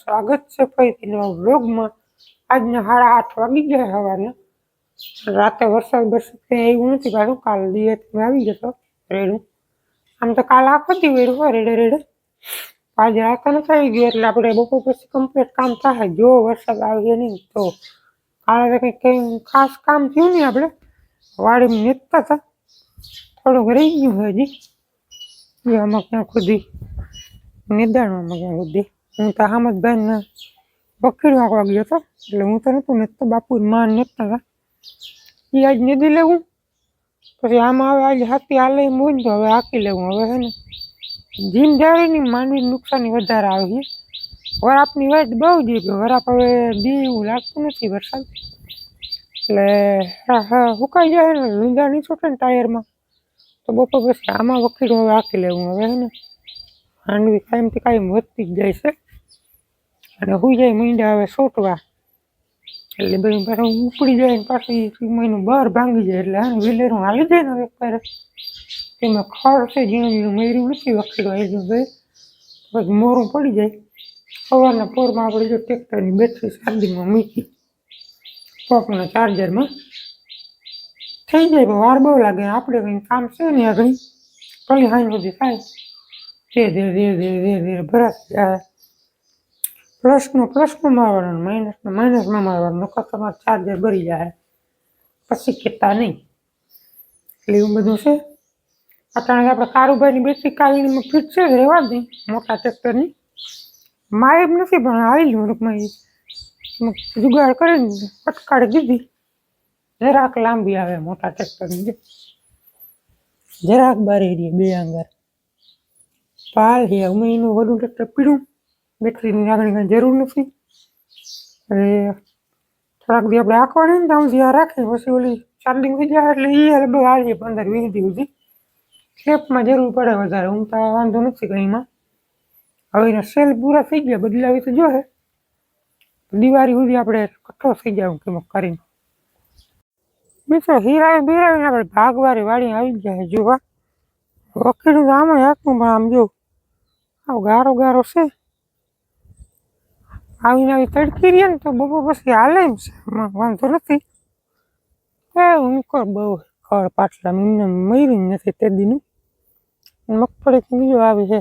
સ્વાગત છે ફરીથી નવા આજના સાડા આઠ વાગી ગયા સવારના રાતે વરસાદ વરસાદ કંઈ આવ્યું નથી પાછું. કાલ દિવસમાં આવી ગયો રેડું. આમ તો કાલ આખો દી વેડું રેડે રેડે. આજે રાતે નથી આવી ગયો એટલે આપણે બપોર પછી કમ્પ્લીટ કામ થાય. જો વરસાદ આવે નહીં તો. કાલે તો કંઈક કંઈ ખાસ કામ થયું નહીં આપણે. વાડીમાં નીકળતા હતા. થોડુંક રહી ગયું હજી. આમાં ક્યાં ખુદી નિદાણમાં ક્યાં ખુદી હું તો હામદભાઈને પકડી વાંકવા ગયો હતો એટલે હું તો નહોતું ને તો બાપુ માન નેતા હતા એ આજ નિદી લેવું. પછી આમાં હવે આજે હાથી હાલે એમ હોય ને તો હવે હાકી લેવું. હવે હે ને જિંદારીની માનવી નુકસાની વધારે આવે છે વરાપની વાત બહુ જ વરાપ હવે દી એવું લાગતું નથી વરસાદ. એટલે હા હા સુકાઈ જાય ને. લીંદા નહીં છૂટે ને ટાયરમાં. તો બપોર પછી આમાં વખીડું હવે હાકી લેવું. હવે હે ને માંડવી કાયમથી કાયમ વધતી જ જાય છે. અને હુઈ જાય મીંડા હવે સોટવા. એટલે બધું પાછું ઉપડી જાય ને પાછું મહિનું બહાર ભાંગી જાય. એટલે હા વિલેરું હાલી જાય ને એક પારે તેમાં ખડ છે, ઝીણું ઝીણું મર્યું નથી વખીડો આવી ગયું પછી મોરું પડી જાય. સવારના પોરમાં આપણે જો ટ્રેક્ટરની બેટરી ચાર્જિંગમાં મૂકી પગના ચાર્જરમાં, થઈ જાય. પણ વાર બહુ લાગે. આપણે કંઈ કામ છે ને આગળ કલી હાઈ સુધી થાય. ધીરે ધીરે ધીરે ધીરે ધીરે ધીરે ભરાતી જાય. પ્લસનું પ્લસમાં મારવાનું માઇનસનું માઇનસમાં મારવાનું, નકર તમારે ચાર્જર ભરી જાય. પછી કહેતા નહીં. એટલે એવું બધું છે. અત્યારે આપણે કારુભાઈની બેટરી કાલીમાં ફિટ છે રહેવા દે મોટા ટ્રેક્ટરની મારે એમ નથી, પણ આવી રૂપમાં જુગાડ કરીને પટકાડી દીધી. જરાક લાંબી આવે મોટા ટ્રેક્ટરની જરાક બારી બે આંગર. પાલ છે અમે એનું વધુ ટ્રેક્ટર પીડું બેટરીની લાગણી કાંઈ જરૂર નથી. એટલે થોડાક દી આપણે આંકવાની ને, ત્યાં સુધી આ રાખીએ પછી ઓલી ચાર્જિંગ થઈ જાય એટલે એ લગભગ આવી પંદર વીસ દી સુધી. સ્લેપમાં જરૂર પડે વધારે, હું તો વાંધો નથી કંઈમાં હવે એના સેલ પૂરા થઈ ગયા, બદલાવી તો જોહે દિવાળી સુધી આપણે કઠો થઈ જાય હું કેમ કરીને. મિત્રો હીરા બીરાવીને આપણે ભાગવારી વાળી આવી ગયા જોવા. વકીલ આમ હાકું પણ આમ જો આવ ગારો ગારો છે. આવીને આવી તડકી રહીએ ને તો બપોર પછી હાલે એમ છે. વાંધો નથી. એ ઊંકર બહુ ખળ પાટલા એમને મરી નથી તે દીનું. મગફળી બીજો આવી છે.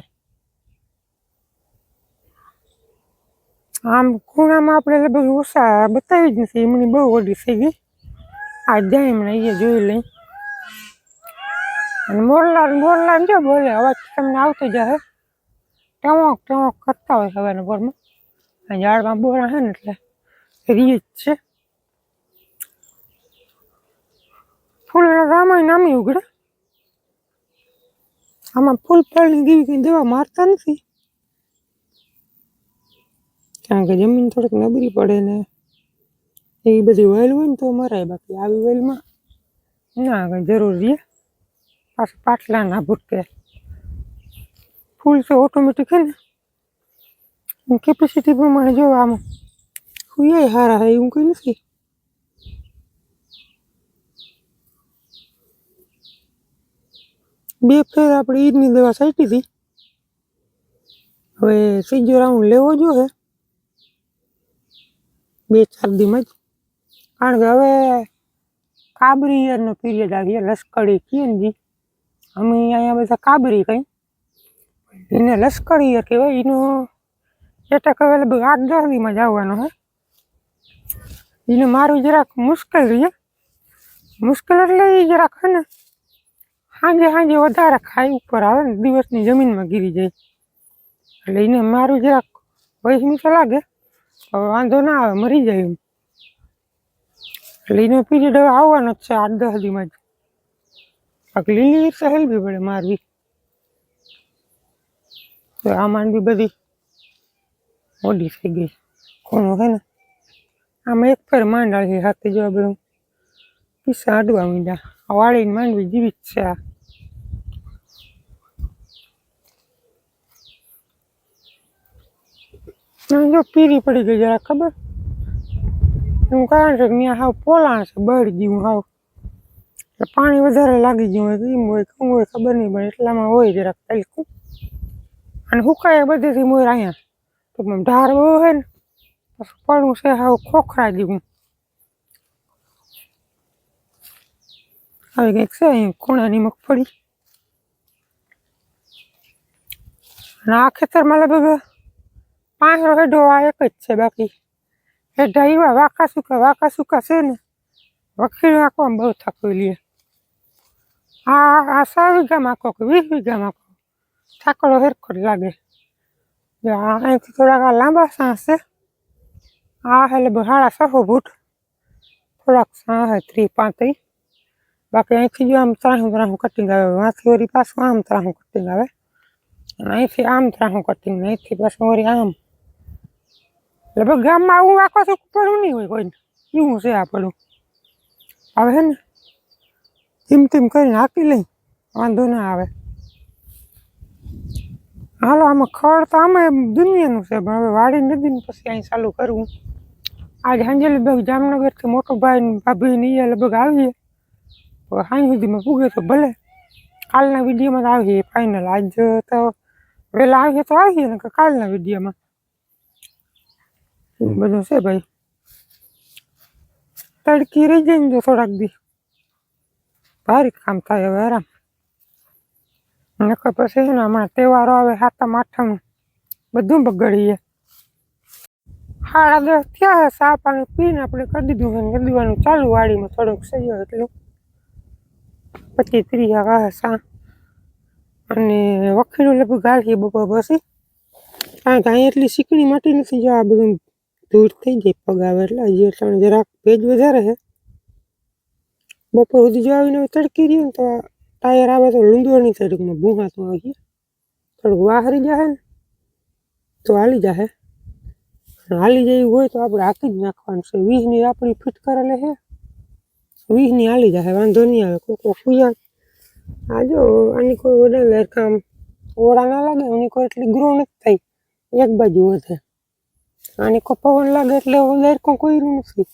આમ ખૂણામાં આપણે લગભગ ઓછા બતાવી જ નથી. એમની બહુ ઓડી થઈ ગઈ. આ જાય એમને એ જોઈ લઈ. અને મોરલા મોરલા જો બોલે, અવાજ તમને આવતો જાય ટમોક ટમોક કરતા હોય હવાના પોરમાં આ ઝાડમાં બોરા છે ને એટલે રીત છે. ફૂલના ગામાં નામી ઉગડે આમાં ફૂલ ફળની ગીવી કઈ દવા મારતા નથી. કારણ કે જમીન થોડીક નબળી પડે ને એ બધી વેલ હોય ને તો મરાય, બાકી આવી વેલમાં ના કંઈ જરૂર રહે. પાછું પાટલા ના ભૂટકે. તો ઓટોમેટિક હે ને? કેપેસિટી પ્રમાણે જો આમ હુએ હારા હે એવું કંઈ નથી. બે ફેર આપણે ઈદની દવા સાઈટી હતી હવે ત્રીજો રાઉન્ડ લેવો જોઈએ બે ચાર દીમાં જ કારણ કે હવે કાબરી યરનો પીરિયડ આવી લશ્કરી કીએ અમે અહીંયા બધા કાબરી કઈ. એને લશ્કરી કહેવાય, એનો એટક અવેલેબલ દીમાં જ આવવાનો હે. એને મારું જરાક મુશ્કેલ રહીએ મુશ્કેલ એટલે એ જરાક હે ને સાંજે સાંજે વધારે ખાય ઉપર આવે ને, દિવસની જમીનમાં ગીરી જાય. એટલે એને મારું જરાક વૈષ્ણું લાગે હવે વાંધો ના આવે, મરી જાય એમ. એટલે એનો પીરિયડ હવે આવવાનો જ છે, આઠ દસ દીમાં જ. બાકી લીલી સહેલ બી પડે મારવી. તો આ માંડવી બધી મોડી થઈ ગઈ. કોનું હે ને? આમાં એક ફેર માંડાળી હાથે જોવા બધું પીસા અડવા માંડ્યા. વાળીને માંડવી જીવિત છે આ. જો પીરી પડી ગઈ જરા ખબર? એનું કારણ છે કે ત્યાં હાવ પોલાણ છે, બળી ગયું હાવ. એટલે પાણી વધારે લાગી ગયું હોય એમ હોય શું હોય ખબર નહીં, પણ એટલામાં હોય જરાક તલકું અને હુકાય બધેથી મોર અહીંયા તો ઢાર બહુ હોય ને, પછી પડવું છે, હાવ ખોખરા જેવું હવે કંઈક છે, અહીં કોણાની મગફળી. અને આ ખેતરમાં લગભગ પાંચ હેડો, આ એક જ છે બાકી. હેડા એવા વાંકા સૂકા, વાંકા સુકા છે ને વખીલ આંકવામાં બહુ થાકી લે આ આ સાવ વીઘામાં આંકો કે વીસ વીઘામાં આંકો થાકડો હેરખો જ લાગે અહીંથી થોડાક લાંબા સાસ છે. આ એટલે લગભગ સહો ભૂટ થોડાક સાસ હે ત્રીસ પાંત્રીસ. બાકી અહીંથી જો આમ ત્રાહું ત્રાહું કટિંગ આવે વાંથી વળી પાછું આમ ત્રાહું કટિંગ આવે. અને અહીંથી આમ ત્રાહું કટિંગ અહીંથી પાછું વળી આમ. લગભગ ગામમાં આવું આખો તો પડવું નહીં હોય કોઈને. એવું છે આ પડવું હવે છે ને? ધીમ ધીમ કરીને હાકી લઈ. વાંધો ના આવે. હાલો, આમાં ખડ તો આમાં દુનિયાનું છે, પણ હવે વાડી નથી પછી અહીં ચાલુ કરવું આજ સાંજે લગભગ જામનગરથી મોટો ભાઈ ને ભાભી ને લગભગ આવીએ. સાંજ સુધીમાં પૂગે તો ભલે. કાલના વિડીયોમાં તો આવીએ ફાઇનલ આજ તો વહેલા આવીએ તો આવીએ ને કાલના વિડીયોમાં. બધું છે ભાઈ. તડકી રહી જાય ને તો થોડાક દી. ભારે કામ થાય હવે આરામ. નકર પછી છે ને હમણાં તહેવારો આવે સાતમ, આઠમ, બધું બગડીએ. સાડા દસ થયા હે ચા પાણી પીને આપણે કરી દીધું હોય કરી દેવાનું ચાલુ વાડીમાં થોડુંક સહી એટલું. પછી ત્રીજા આવે સા. અને વખીનું લગભગ ગાળીએ બપોર પછી. કારણ કે અહીંયા એટલી શીકણી માટી નથી જો આ બધું દૂર થઈ જાય પગ આવે એટલે હજી એટલે જરાક ભેજ વધારે છે. બપોર સુધી જો આવીને તડકી રહ્યું ને તો ટાયર આવે તો લૂંદવાની તડકમાં ભૂહાતું આવીએ. થોડુંક વાહરી જાય ને, તો હાલી જાય હાલી જઈ હોય તો આપણે હાકી જ નાખવાનું છે. વીસની આપણી ફિટ કરેલી છે વીસની હાલી જાય વાંધો નહીં આવે. કોઈ કોઈ ફૂયા. આ જો, આની કોઈ વધારે કામ ઓળા ના લાગે, આની કોઈ એટલી ગ્રો નથી થઈ એક બાજુ વધે. આની કોઈ પવન લાગે એટલે દરકો કોઈ નથી.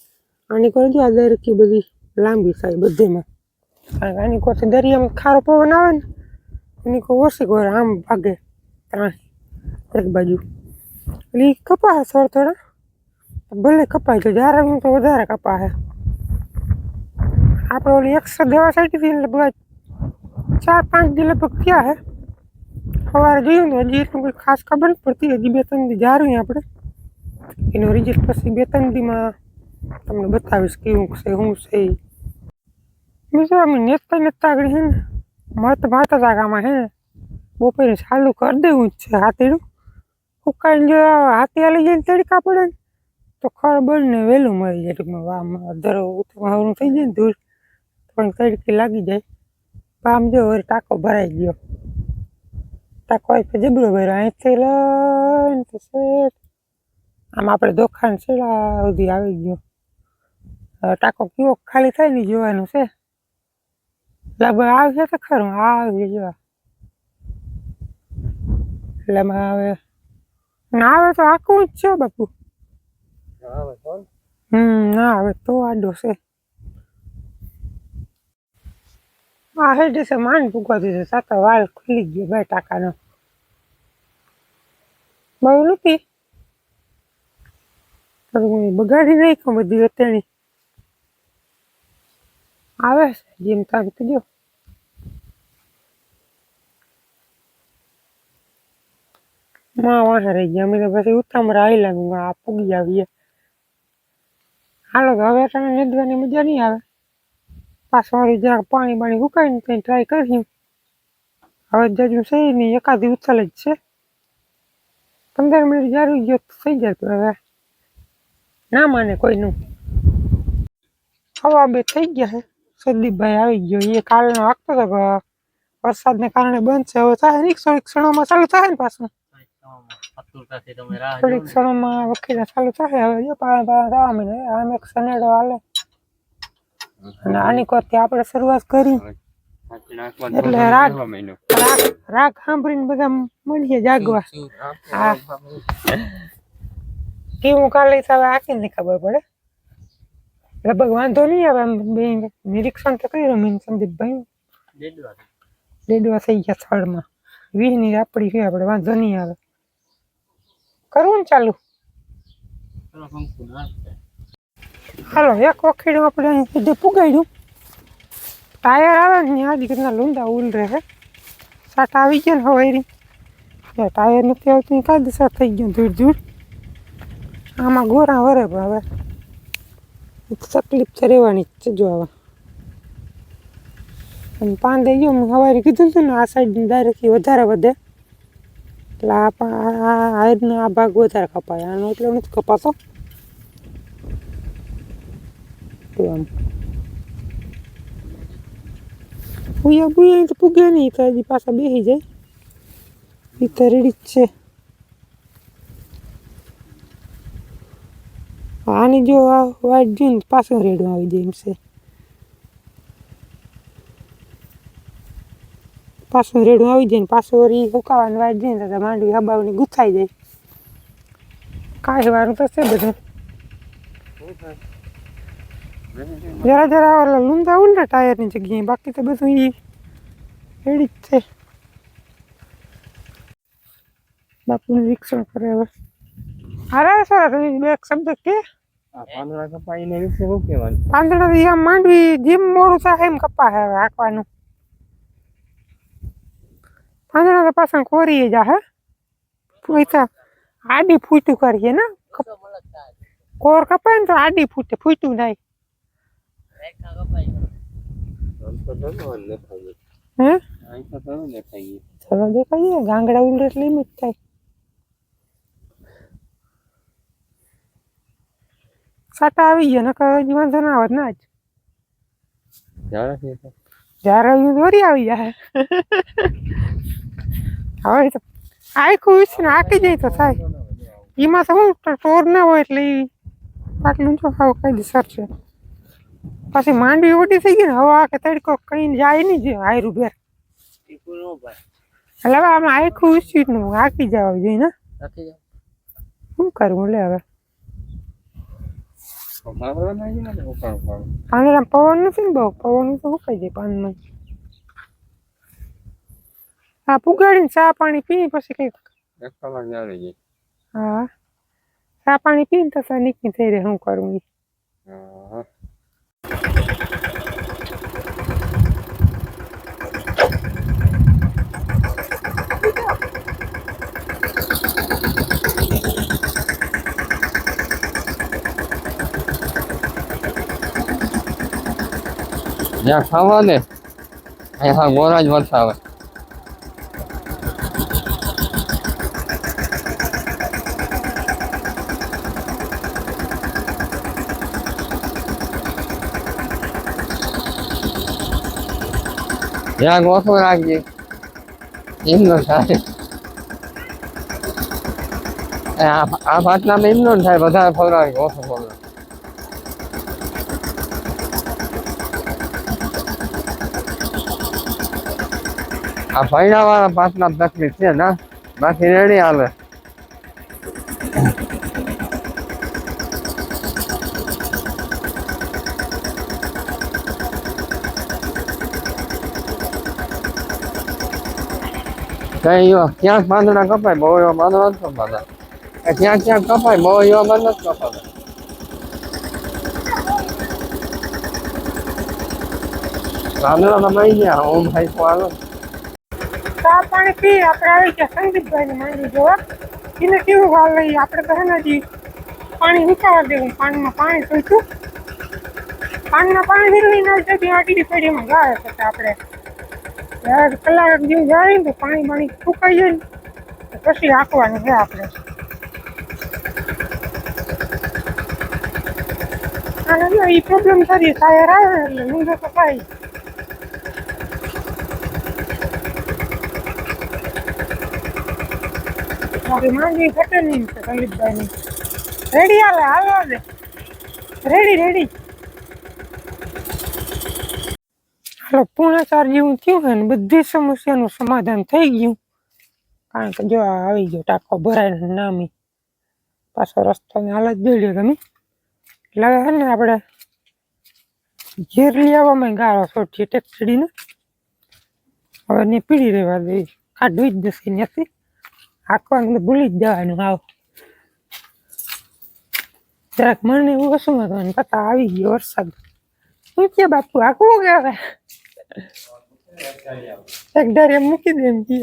આની કોઈ જો આ દરકી બધી લાંબી થાય બધેમાં. કારણ કે આની દરિયામાં ખારો પવન આવે ને, એની કોઈ ઓછી કોઈ આમ ભાગે ત્રણ એક બાજુ. એટલે એ કપાય થોડા થોડા ભલે કપાય તો જ્યારે હું તો વધારે કપાય આપણે ઓલી એકસો દવા સાઈટી હતી એટલે બધા ચાર પાંચ દી લગભગ થયા હે. સવારે જોયું ને, હજી એટલું કોઈ ખાસ ખબર નથી પડતી. હજી બે ત્રણ દી જારું આપણે. એનો રિઝલ્ટ પછી બે ત્રણ દીમાં તમને બતાવીશ કેવું છે, શું છે. બીજું અમે નેતા નેતા આગળ છે ને મત માતા જાગામાં છે ને બપોરે ચાલુ કરી દેવું જ છે હાથીનું ઉકાઈને જો હાથી હાલી જાય ને તડકા પડે ને, તો ખબર ને વહેલું મળી જાય. ટૂંકમાં વામ ધરો ઉતરવાનું થઈ જાય ને ધૂળ, પણ તડકી લાગી જાય. પામ જો હવે ટાંકો ભરાઈ ગયો. ટાંકો હોય જબરો ભર્યો. અહીંથી લઈને તો શેઠ, આમ આપણે દોખાન છેડા સુધી આવી ગયો. ટાંકો કેવો ખાલી થાય ને જોવાનું છે. લગભગ આવશે તો ખરું આ આવી જોવા એટલે હવે ના આવે તો આખું જ છે બાપુ? હમ ના આવે તો આડો છે આ હેડે છે પૂગવાતી છે સાતા વાળ ખુલી ગયો ભાઈ ટાકાનો. બહુ નથી? બગાડી નાખ્યું બધી અત્યારની આવે છે જેમ તામ તો જો માં વાહ રહી ગયા અમે તો પછી ઉતામળા આવેલા આ પૂગી આવીએ હાલો તો હવે તમે નીંદવાની મજા નહીં આવે પાછું વાળી જરાક પાણી બાણી ઉકાળીને કંઈ ટ્રાય કરી હવે જજુ છે નહીં એકાદી ઉછલ જ છે પંદર મિનિટ જારું ગયો થઈ જતું હવે ના માને કોઈનું હવા બે થઈ ગયા છે સદીપભાઈ આવી ગયો. એ કાલનો હાંકતો હતો કે વરસાદને કારણે બંધ છે. હવે થાય નહીં થોડીક ક્ષણોમાં ચાલુ થાય ને પાછું. થોડીક ક્ષણોમાં વખીને ચાલુ થાય. હવે જો પાણા પાણા થવા માંડે. આમ એક સનેડો હાલે. અને આની કોરથી આપણે શરૂઆત કરી. એટલે રાગ રાગ રાગ સાંભળીને બધા મળીએ જાગવા. હા. કેવું કાલે તો આખી આખીને ખબર પડે? લગભગ વાંધો નહીં આવે. આમ બે નિરીક્ષણ તો કર્યું મેં સંદીપભાઈ દેડવા થઈ ગયા સ્થળમાં વીજની રાપડી છે આપણે વાંધો નહીં આવે. કરવું ને ચાલુ? હાલો, એક વખીડું આપણે અહીં સીધે પુગાડ્યું. ટાયર આવે ને જ રીતના લૂંદા ઉલ રહે સાટ આવી ગયા ને હવારી ટાયર નથી આવતું, કાયદેસર થઈ ગયું ધૂળ ધૂળ. આમાં ગોરા વરે પણ હવે તકલીફ તો રહેવાની જ છે જો આવા અને પાન દઈ ગયો, મેં સવારે કીધું હતું ને, આ સાઈડ ડાયરેક્ટ વધારે વધે. એટલે આ પા- આ ભાગ વધારે કપાય. આનો એટલો નથી કપાતો. આમ. બુયા બુયા તો પૂગ્યા નહીં, તો હજી પાછા બેસી જાય. એ તો રેડી જ છે. આની જો આ વાઈટ જોઈને પાછું રેડું આવી જાય એમ છે. પાછું રેડું આવી જાય ને પાછું વળી હુકાવાનું વાઈટ જઈને તો માંડવી હબાવની ગુથાઈ જાય. કાંઈ તો છે બધું. જરા જરા ઓલા લૂંદા ઉલટા ટાયરની જગ્યાએ, બાકી તો બધું એ એડી જ છે. બાપુનું રિક્ષણ કરે હવે. હારા સર તમે બે એક શબ્દ કે? પાંદડા કપાઈ ને વિશે શું કહેવાનું. પાંદડા તો આમ માંડવી જેમ મોડું થાય એમ કપા હે હવે હાંકવાનું. પાંદડા તો પાછા કોરીએ જા હે? પૂછા. આડી ફૂટું કરીએ ને? કોર કપાય ને તો આડી ફૂટે ફૂટું નહીં. ચલો દેખાય ગાંગડા ઉલટ લિમિટ થાય. સાટા આવી ગયા નકર હજી વાંધો ના આવત ના જ. જ્યારે આવ્યું દોરી આવી જાય. હવે તો આખું વિશે ને આકી જાય તો થાય. એમાં તો શું ટોર ના હોય એટલે પાટલું જો કઈ કાયદેસર છે. પછી માંડવી ઓટી થઈ ગઈ ને હવા કે તડકો કઈ જાય નહીં જે આયરું ઘેર. નો એટલે હવે આમાં આખું વિશે આકી જવા જોઈએ ને. શું કરવું લે હવે? પાંદડા પવન નથી ને બહુ પવન તો સુકાઈ જાય પાનમાં આ પુગાડીને ચા પાણી પી પછી કંઈક હા. ચા પાણી પીને તો નીકળી થઈ રહે શું કરવું હા. જ્યાં ખાવા ને, અહીંયા ગોરા જ વરસાવે જ્યાં ઓછું રાખજે, એમનો થાય. આ ભાતનામાં એમનો થાય બધા ખવડાવે ઓછું ખવડાવે. આ પૈડા વાળા પાકના તકલીફ છે ના બાકી રેડી હાલે. કઈ એવા ક્યાંક બાંધણા કપાય? બહુ એવા પાંદડા નથી કપાતા. ક્યાં ક્યાંક કપાય? બહુ એવા બાંધ નથી કપાતા. બાંધણા તો ગયા, ઓમ ભાઈ હાલો. ચા પાણી પી આપણે આવી ગયા સંદીપભાઈની માંડવી જોવા. એને કેવું ભાવ લઈએ આપણે તો હજી પાણી નીકાળવા દેવું. પાણીમાં પાણી જોઈતું પાણીમાં પાણી નીકળી ના જતી આટી પેઢીમાં ગાળે છે આપણે. યાર કલાક જેવું જાય ને પાણી પાણી સુકાઈ જાય ને પછી હાંકવાનું છે આપણે. અને એ પ્રોબ્લેમ થતી ટાયર આવે એટલે લૂંધો તો થાય. મારી માંગી ઘટે રેડી હાલે, હાલો દે રેડી રેડી હાલો ચાર જેવું થયું છે ને, બધી સમસ્યાનું સમાધાન થઈ ગયું. કારણ કે જો આવી ગયો ટાંકો ભરાય નામી. પાછો રસ્તો ને હાલત બેડ્યો તમે એટલે હે ને આપણે ઘેર લઈ આવવામાં ગાળો છોડીએ ટેક્સડીને. હવે ને પીડી રહેવા દઈએ કાઢવી જ દસી ત્યાંથી હાંકવાનું ભૂલી જ જવાનું આવ જરાક મને એવું ઓછું હતું પતા આવી ગયો વરસાદ. શું કે બાપુ, હાંકવું કે હવે? એક ડારે મૂકી દે એમ કે.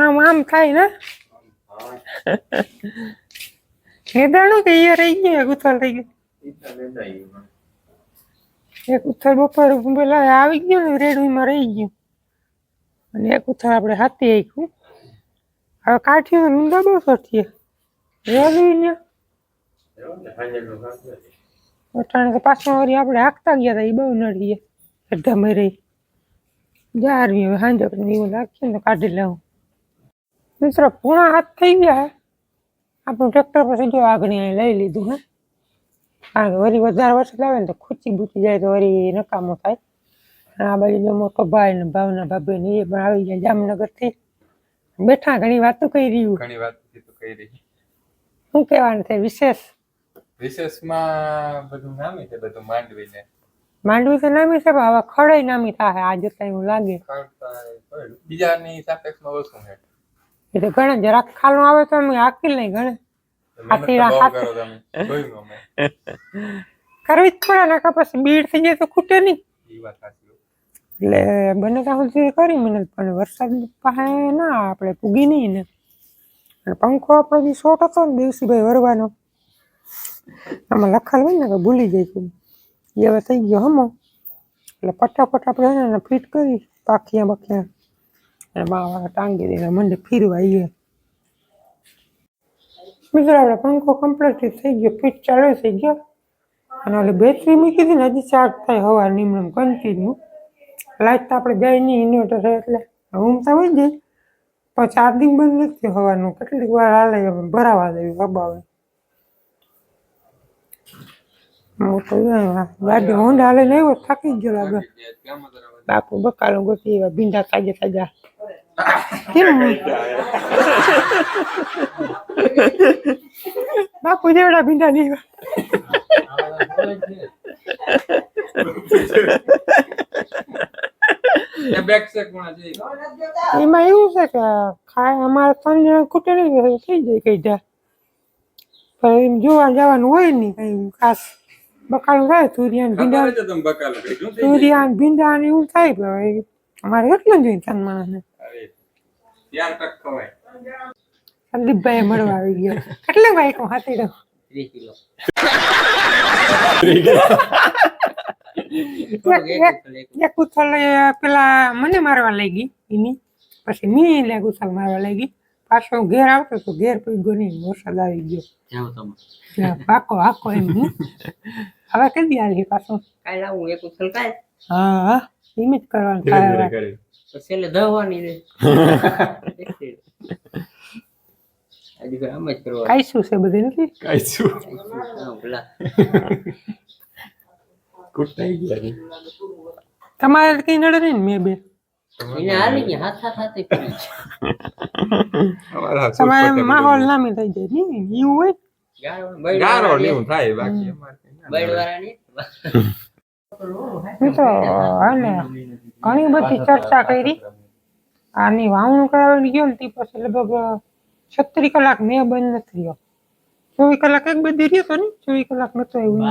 આમ આમ થાય ને? નિદાણું કે ઈયર રહી ગયું, એક ઉથલ રહી ગયું? એક ઉથલ બપોર પેલા આવી ગયું ને, રેડવીમાં રહી ગયું. અને એક ઉથળ આપણે હાથી આખ્યું હવે કાઠીઓ રૂંદા બહુ સઠીએ રેડવી ને? અટાણે તો પાછળ વળી આપણે હાંકતા ગયા હતા એ બહુ નડીએ અડધા મરી જારવી હવે સાંજે એવું લાગશે ને તો કાઢી લઉં. મિત્રો પૂણા હાથ થઈ ગયા હે. આપણું ટ્રેક્ટર પછી જો આગળ અહીં લઈ લીધું હે. કારણ કે વળી વધારે વરસાદ આવે ને તો ખૂચી બૂચી જાય તો વળી નકામો થાય. આ બાજુ જો મોટો ભાઈ ને ભાવના ભાભી ને એ પણ આવી ગયા જામનગરથી. બેઠા ઘણી વાતો કરી રહ્યું. ઘણી વાતો તો રહી. શું કહેવાનું છે વિશેષ? વિશેષમાં બધું નામી છે બધું માંડવી ને માંડવી તો નામી છે પણ હવે ખડાઈ નામી થાય આ જતા એવું લાગે. બીજાની સાપેક્ષમાં ઓછું છે. એ તો ઘણા જરાક ખાલું આવે તો અમે આકીલ નહીં ગણે તો જોયું અમે. કરવી જ પડે નકર પછી બીડ થઈ જાય તો ખૂટે નહીં. એ વાત સાચી એટલે બને ત્યાં સુધી કરી મહેનત પણ વરસાદ પાસે ના આપણે પૂગી નહીં ને. અને પંખો આપણો જે શોટ હતો ને, દેવસીભાઈ વરવાનો, આમાં લખાલ હોય ને, કે ભૂલી જાય છે. એ હવે થઈ ગયો હમો. એટલે ફટાફટ આપણે એને ફિટ કરી પાખિયા બખિયા અને બાવા ટાંગી દઈને મંડે ફીરવા આવીએ મિત્રો આપણે પંખો કમ્પ્લીટ થઈ ગયો, ફિટ ચાલુ થઈ ગયો. અને ઓલી બેટરી મૂકી દીધી ને, હજી ચાર્જ થાય હવા નિમણમ કન્ટિન્યુ લાઈટ તો આપણે જાય નહીં ઇન્વર્ટર છે એટલે ઊંઘતા હોય જાય પણ ચાર્જિંગ બંધ નથી હોવાનું. કેટલીક વાર હાલે ભરાવા દેવી જાય. ગાડી હોન્ડા હાલે નહીં હોય થાકી ગયો લાગે. બાપુ બકાલો ગોતી એવા ભીંડા તાજા તાજા. બાપુ જેવડા ભીંડા નહીં એમાં એવું છે કે ખાય અમારે ત્રણ જણા હોય, થઈ જાય કઈ જા પણ એમ જોવા જવાનું હોય નહીં કઈ ખાસ બકાલું થાય તુરિયાન ભીંડા તુરિયાન ભીંડા ને એવું થાય અમારે કેટલું જોઈએ ત્રણ માણસને અરે ચાર ટક ખવાય. સંદીપભાઈ મળવા આવી ગયો. કેટલે ભાઈ કહું હાથી દો ત્રીસ કિલો. એક- એક- એક ઉથલ પેલા મને મારવા લઈ એની. પછી મી લે કુથલ મારવા લાગી. પાછો ઘેર આવતો તો ઘેર પડી નહીં વરસાદ આવી ગયો. પાકો હાકો એમ હું. હવે કદી આવી પાછો? કાલ આવું એક કાલ? હા હા. એમ જ કરવાનું છેલ્લે દવાની રે હજી તો આમ જ કરવા કાંઈ શું છે બધી નથી? કાઈ શું? પેલા કુટાઈ ગયા છે. તમારે કઈ નડે નહીં ને મેં બે? માહોલ નામી થઈ જાય એવું હોય? ગારો ને એવું થાય બાકી. અમારે કઈ ના નડે. બૈડવાળા ને. મિત્રો ઘણી બધી ચર્ચા કરી. આની વાવણું કરાવવાની ગયો ને તે પછી લગભગ છત્રીસ કલાક મેં બંધ નથી રહ્યો. ચોવીસ કલાક એક બધી રહ્યો તો ને? ચોવીસ કલાક નતો એવું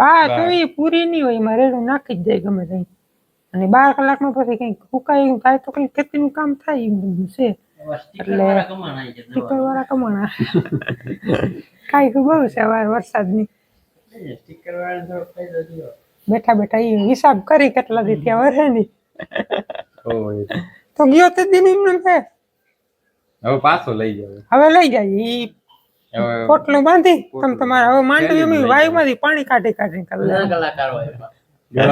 બાર કલાક. ચોવીસ પૂરી નહીં હોય એમાં રેડું નાખી જ જાય ગમે ત્યાં અને બાર કલાકમાં પછી કંઈક ફૂકાય થાય તો કંઈક ખેતીનું કામ થાય એવું બધું છે. સ્ટીકર વાળા કમાણ કાંઈક બહુ છે વાર વરસાદની. બેઠા બેઠા એ હિસાબ કરી કેટલા દી ત્યાં વરે ની. તો. ગયો તે દિન એમને છે હવે પાછો લઈ જાય હવે લઈ જાય. ઈ પોટલું બાંધી તમે તમારા હવે માંડવી એમ વાયુમાંથી પાણી કાઢી કાઢી કરી. કલાકાર હોય.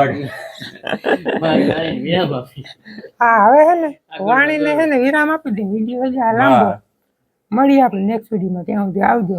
હા હવે હે ને વાણીને હે ને વિરામ આપી દે. વીડિયો લાંબો. હા. મળીએ આપણે નેક્સ્ટ વિડીયોમાં ત્યાં સુધી આવજો.